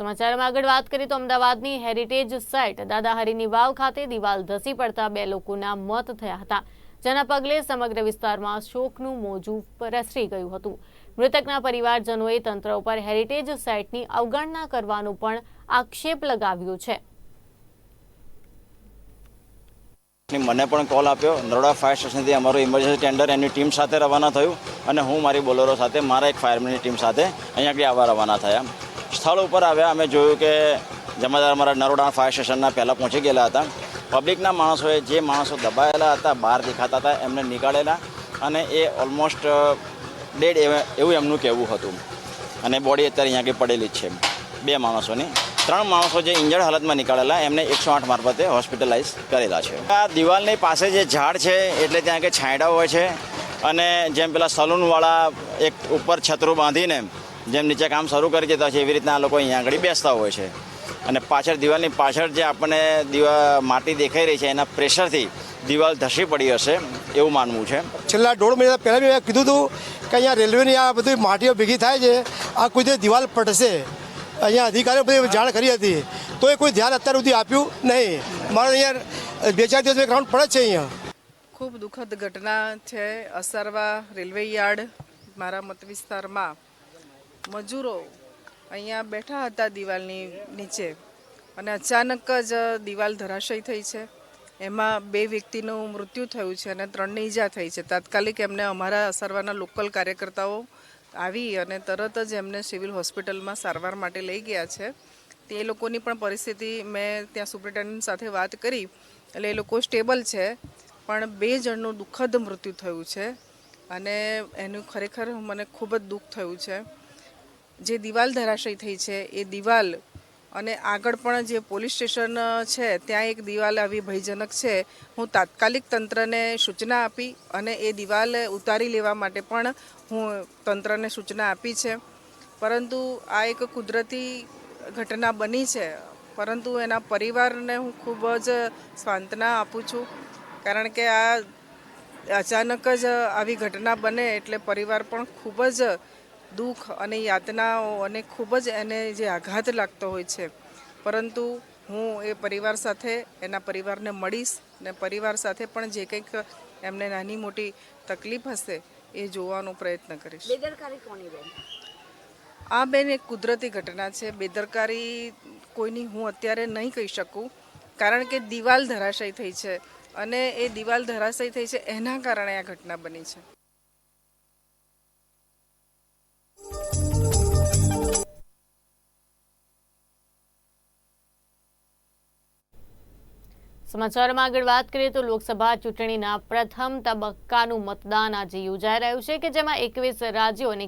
સમાચારમાં આગળ વાત કરીએ તો અમદાવાદની હેરિટેજ સાઇટ દાદાહરીની વાવ ખાતે દિવાલ ધસી પડતા બે લોકોના મોત થયા હતા, જેના પગલે સમગ્ર વિસ્તારમાં શોકનું મોજું પ્રસરી ગયું હતું. મૃતકના પરિવારજનોએ તંત્ર ઉપર હેરિટેજ સાઇટની અવગણના કરવાનો પણ આક્ષેપ લગાવ્યો છે. મને પણ કોલ આપ્યો. નરોડા ફાયર સ્ટેશનથી અમારું ઇમરજન્સી ટેન્ડર એની ટીમ સાથે રવાના થયું અને હું મારી બોલરો સાથે, મારા એક ફાયરમેનની ટીમ સાથે અહીંયા આગળ આવવા રવાના થયા. સ્થળ ઉપર આવ્યા. અમે જોયું કે જમાદાર અમારા નરોડા ફાયર સ્ટેશનના પહેલાં પહોંચી ગયેલા હતા. પબ્લિકના માણસોએ જે માણસો દબાયેલા હતા, બહાર દેખાતા હતા, એમને નીકાળેલા અને એ ઓલમોસ્ટ ડેડ એવું એમનું કહેવું હતું. અને બોડી અત્યારે અહીંયા આગળ પડેલી જ છે. બે માણસોની. ત્રણ માણસો જે ઇન્જર્ડ હાલતમાં નીકળેલા, એમને એકસો આઠ મારફતે હોસ્પિટલાઇઝ કરેલા છે. આ દિવાલની પાસે જે ઝાડ છે, એટલે ત્યાં કે છાંયડા હોય છે. અને જેમ પેલા સલૂનવાળા એક ઉપર છતરું બાંધીને જેમ નીચે કામ શરૂ કરી દેતા છે એવી રીતના આ લોકો અહીંયા આગળ બેસતા હોય છે. અને પાછળ દિવાલની પાછળ જે આપણને દીવા માટી દેખાઈ રહી છે એના પ્રેશરથી દિવાલ ધસી પડી હશે એવું માનવું છે. છેલ્લા દોઢ મહિના પહેલાં મેં કીધું હતું કે અહીંયા રેલવેની આ બધી માટીઓ ભેગી થાય છે આ કોઈ જે દિવાલ પડશે. અહીંયા અધિકારીઓ બધી જાણ કરી હતી. તો એ કોઈ ધ્યાન અત્યાર સુધી આપ્યું નહીં. મારે અહીંયા બે ચાર દિવસ ગ્રાઉન્ડ પડે છે અહીંયા. ખૂબ દુઃખદ ઘટના છે અસરવા રેલવે યાર્ડ મારા મત વિસ્તારમાં. મજૂરો અહીંયા બેઠા હતા દિવાલની નીચે અને અચાનક જ દિવાલ ધરાશયી થઈ છે. એમાં બે વ્યક્તિનું મૃત્યુ થયું છે અને ત્રણની ઈજા થઈ છે. તાત્કાલિક એમને અમારા અસરવાના લોકલ કાર્યકર્તાઓ આવી અને તરત જ એમને સિવિલ હોસ્પિટલમાં સારવાર માટે લઈ ગયા છે. તે લોકોની પણ પરિસ્થિતિ મેં ત્યાં સુપ્રિન્ટેન્ડન્ટ સાથે વાત કરી. એટલે એ લોકો સ્ટેબલ છે, પણ બે જણનું દુઃખદ મૃત્યુ થયું છે અને એનું ખરેખર મને ખૂબ જ દુઃખ થયું છે. જે દિવાલ ધરાશયી થઈ છે, એ દિવાલ અને આગળ પણ જે પોલીસ સ્ટેશન છે, ત્યાં એક દિવાલ આવી ભયજનક છે. હું તાત્કાલિક તંત્રને સૂચના આપી અને એ દિવાલ ઉતારી લેવા માટે પણ હું તંત્રને સૂચના આપી છે. પરંતુ આ એક કુદરતી ઘટના બની છે. પરંતુ એના પરિવારને હું ખૂબ જ સાંત્વના આપું છું. કારણ કે આ અચાનક જ આવી ઘટના બને એટલે પરિવાર પણ ખૂબ જ દુઃખ અને યાતનાઓ અને ખૂબ જ એને જે આઘાત લાગતો હોય છે. પરંતુ હું એ પરિવાર સાથે એના પરિવારને મળીશ ને પરિવાર સાથે પણ જે કંઈક એમને નાની મોટી તકલીફ હશે એ જોવાનો પ્રયત્ન કરીશ. આ બેન એક કુદરતી ઘટના છે. બેદરકારી કોઈની હું અત્યારે નહીં કહી શકું કારણ કે દિવાલ ધરાશયી થઈ છે અને એ દિવાલ ધરાશયી થઈ છે એના કારણે આ ઘટના બની છે. સમાચારમાં આગળ વાત કરીએ તો લોકસભા ચૂંટણીના પ્રથમ તબક્કાનું મતદાન આજે યોજાઈ રહ્યું છે કે જેમાં એકવીસ રાજ્યો અને